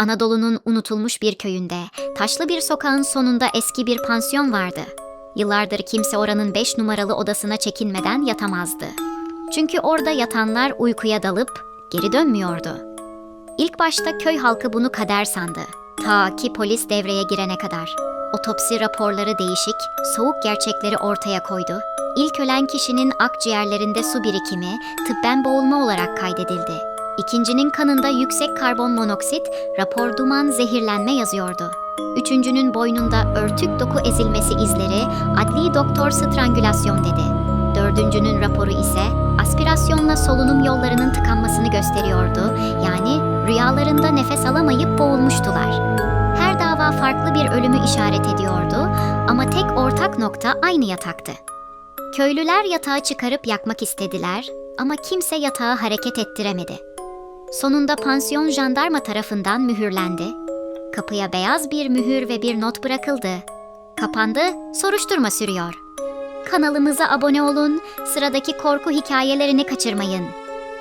Anadolu'nun unutulmuş bir köyünde, taşlı bir sokağın sonunda eski bir pansiyon vardı. Yıllardır kimse oranın 5 numaralı odasına çekinmeden yatamazdı. Çünkü orada yatanlar uykuya dalıp geri dönmüyordu. İlk başta köy halkı bunu kader sandı. Ta ki polis devreye girene kadar. Otopsi raporları değişik, soğuk gerçekleri ortaya koydu. İlk ölen kişinin akciğerlerinde su birikimi, tıbben boğulma olarak kaydedildi. İkincinin kanında yüksek karbon monoksit, rapor duman zehirlenme yazıyordu. Üçüncünün boynunda örtük doku ezilmesi izleri, adli doktor strangülasyon dedi. Dördüncünün raporu ise aspirasyonla solunum yollarının tıkanmasını gösteriyordu. Yani rüyalarında nefes alamayıp boğulmuştular. Her dava farklı bir ölümü işaret ediyordu ama tek ortak nokta aynı yataktı. Köylüler yatağı çıkarıp yakmak istediler ama kimse yatağı hareket ettiremedi. Sonunda pansiyon jandarma tarafından mühürlendi. Kapıya beyaz bir mühür ve bir not bırakıldı. Kapandı, soruşturma sürüyor. Kanalımıza abone olun, sıradaki korku hikayelerini kaçırmayın.